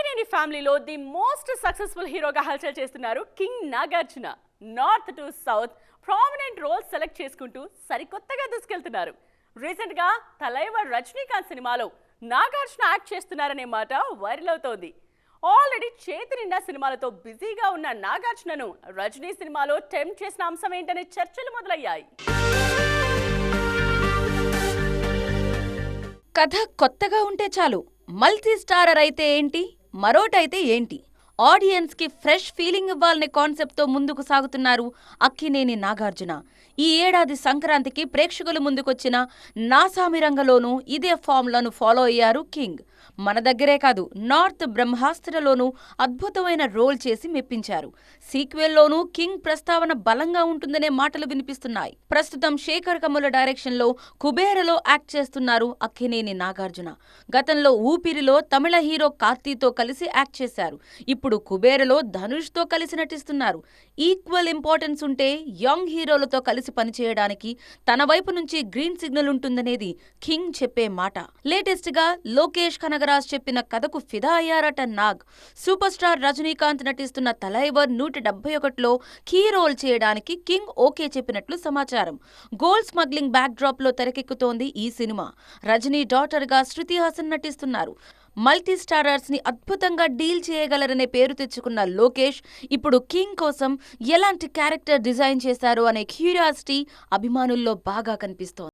అక్కినేని ఫ్యామిలీలో the most successful హీరోగా హల్చల్ చేస్తున్నారు king Nagarjuna. North to south prominent roles select చేసుకుంటూ సరికొత్తగా దూసుకెళ్తున్నారు. రీసెంట్గా తలైవర్ రజనీకాంత్ సినిమాలో నాగార్జున యాక్ట్ చేస్తున్నారనే మాట వైరల్ అవుతోంది. ఆల్రెడీ చేతి నిండా సినిమాలతో బిజీగా ఉన్న నాగార్జునను రజనీ సినిమాలో టెంప్ట్ చేసిన అంశం ఏంటనే చర్చలు మొదలయ్యాయి. కథ కొత్తగా ఉంటే చాలు. మల్టీ స్టారర్ అయితే ఏంటి? మరోటైతే ఏంటి? ఆడియన్స్కి ఫ్రెష్ ఫీలింగ్ ఇవ్వాలనే కాన్సెప్ట్తో ముందుకు సాగుతున్నారు అక్కినేని నాగార్జున. ఈ ఏడాది సంక్రాంతికి ప్రేక్షకులు ముందుకొచ్చిన నాసామిరంగలోనూ ఇదే ఫామ్లను ఫాలో అయ్యారు కింగ్. మన దగ్గరే కాదు నార్త్ బ్రహ్మాస్త్రలోనూ అద్భుతమైన రోల్ చేసి మెప్పించారు. సీక్వెల్లోనూ కింగ్ ప్రస్తావన బలంగా ఉంటుందనే మాటలు వినిపిస్తున్నాయి. ప్రస్తుతం శేఖర్ కమ్ముల డైరెక్షన్లో కుబేరలో యాక్ట్ చేస్తున్నారు అక్కినేని నాగార్జున. గతంలో ఊపిరిలో తమిళ హీరో కార్తీతో కలిసి యాక్ట్ చేశారు. ఇప్పుడు కుబేరలో ధనుష్తో కలిసి నటిస్తున్నారు. ఈక్వల్ ఇంపార్టెన్స్ ఉంటే యంగ్ హీరోలతో కలిసి పనిచేయడానికి తన వైపు నుంచి గ్రీన్ సిగ్నల్ ఉంటుందనేది కింగ్ చెప్పే మాట. లేటెస్ట్గా లోకేష్ కనగరాజ్ చెప్పిన కథకు ఫిదా అయ్యారట నాగ్. సూపర్ స్టార్ రజనీకాంత్ నటిస్తున్న తలైవర్ నూట డెబ్బై ఒకటిలో కీ రోల్ చేయడానికి కింగ్ ఓకే చెప్పినట్లు సమాచారం. గోల్డ్ స్మగ్లింగ్ బ్యాక్ డ్రాప్లో తెరకెక్కుతోంది ఈ సినిమా. రజనీ డాటర్గా శృతి హాసన్ నటిస్తున్నారు. మల్టీ స్టారర్స్ని అద్భుతంగా డీల్ చేయగలరనే పేరు తెచ్చుకున్న లోకేష్ ఇప్పుడు కింగ్ కోసం ఎలాంటి క్యారెక్టర్ డిజైన్ చేశారు అనే క్యూరియాసిటీ అభిమానుల్లో బాగా కనిపిస్తోంది.